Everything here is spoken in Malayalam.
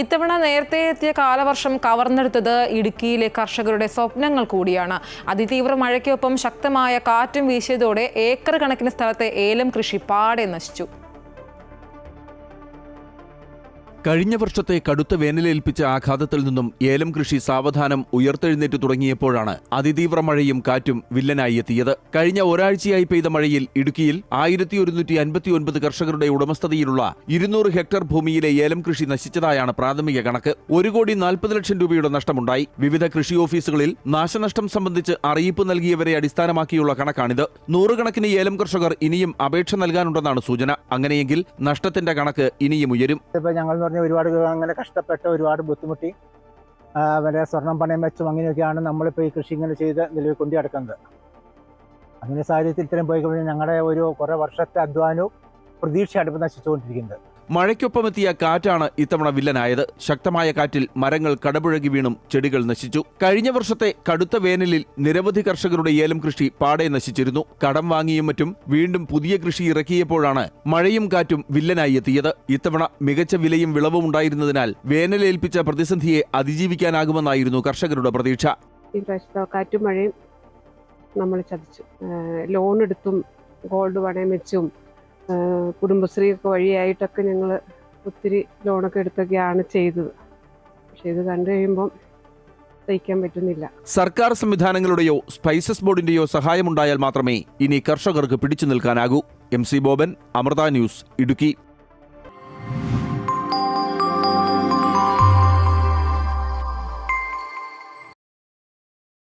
ഇത്തവണ നേരത്തെ എത്തിയ കാലവർഷം കവർന്നെടുത്തത് ഇടുക്കിയിലെ കർഷകരുടെ സ്വപ്നങ്ങൾ കൂടിയാണ്. അതിതീവ്ര മഴയ്ക്കൊപ്പം ശക്തമായ കാറ്റും വീശിയതോടെ ഏക്കർ കണക്കിന് സ്ഥലത്തെ ഏലം കൃഷി പാടെ നശിച്ചു. കഴിഞ്ഞ വർഷത്തെ കടുത്ത വേനലേൽപ്പിച്ച ആഘാതത്തിൽ നിന്നും ഏലം കൃഷി സാവധാനം ഉയർത്തെഴുന്നേറ്റ് തുടങ്ങിയപ്പോഴാണ് അതിതീവ്ര മഴയും കാറ്റും വില്ലനായി എത്തിയത്. കഴിഞ്ഞ ഒരാഴ്ചയായി പെയ്ത മഴയിൽ ഇടുക്കിയിൽ ആയിരത്തി ഒരുന്നൂറ്റി അൻപത്തി ഒൻപത് കർഷകരുടെ ഉടമസ്ഥതയിലുള്ള ഇരുന്നൂറ് ഹെക്ടർ ഭൂമിയിലെ ഏലം കൃഷി നശിച്ചതായാണ് പ്രാഥമിക കണക്ക്. ഒരു കോടി നാൽപ്പത് ലക്ഷം രൂപയുടെ നഷ്ടമുണ്ടായി. വിവിധ കൃഷി ഓഫീസുകളിൽ നാശനഷ്ടം സംബന്ധിച്ച് അറിയിപ്പ് നൽകിയവരെ അടിസ്ഥാനമാക്കിയുള്ള കണക്കാണിത്. നൂറുകണക്കിന് ഏലം കർഷകർ ഇനിയും അപേക്ഷ നൽകാനുണ്ടെന്നാണ് സൂചന. അങ്ങനെയെങ്കിൽ നഷ്ടത്തിന്റെ കണക്ക് ഇനിയും ഉയരും. എന്ന് പറഞ്ഞാൽ ഒരുപാട് അങ്ങനെ കഷ്ടപ്പെട്ട് ഒരുപാട് ബുദ്ധിമുട്ടി. വരെ സ്വർണം പണയം വെച്ചും അങ്ങനെയൊക്കെയാണ് നമ്മളിപ്പോൾ ഈ കൃഷി ഇങ്ങനെ ചെയ്ത് നിലവിൽ കൊണ്ടു കിടക്കുന്നത് അങ്ങനെ സാഹചര്യത്തിൽ ഇത്രയും പോയി കഴിഞ്ഞാൽ ഞങ്ങളുടെ ഒരു കുറേ വർഷത്തെ അധ്വാനവും പ്രതീക്ഷയാണ് ഇപ്പോൾ നശിച്ചുകൊണ്ടിരിക്കുന്നത് മഴയ്ക്കൊപ്പമെത്തിയ കാറ്റാണ് ഇത്തവണ വില്ലനായത്. ശക്തമായ കാറ്റിൽ മരങ്ങൾ കടപുഴകി വീണും ചെടികൾ നശിച്ചു. കഴിഞ്ഞ വർഷത്തെ കടുത്ത വേനലിൽ നിരവധി കർഷകരുടെ ഏലം കൃഷി പാടെ നശിച്ചിരുന്നു. കടം വാങ്ങിയും മറ്റും വീണ്ടും പുതിയ കൃഷി ഇറക്കിയപ്പോഴാണ് മഴയും കാറ്റും വില്ലനായി എത്തിയത്. ഇത്തവണ മികച്ച വിലയും വിളവും ഉണ്ടായിരുന്നതിനാൽ വേനലേൽപ്പിച്ച പ്രതിസന്ധിയെ അതിജീവിക്കാനാകുമെന്നായിരുന്നു കർഷകരുടെ പ്രതീക്ഷ. ഈ കാറ്റും മഴയും നമ്മൾ ചതിച്ചു. ലോൺ എടുത്തും ഗോൾഡ് പണയം വെച്ചും കുടുംബശ്രീ ഒക്കെ വഴിയായിട്ടൊക്കെ ഞങ്ങൾ ഒത്തിരി ലോണൊക്കെ എടുത്തൊക്കെയാണ് ചെയ്തത്. പക്ഷെ ഇത് കണ്ടു കഴിയുമ്പം സഹിക്കാൻ പറ്റുന്നില്ല. സർക്കാർ സംവിധാനങ്ങളുടെയോ സ്പൈസസ് ബോർഡിന്റെയോ സഹായമുണ്ടായാൽ മാത്രമേ ഇനി കർഷകർക്ക് പിടിച്ചു നിൽക്കാനാകൂ. M C Boban Amrita news Idukki.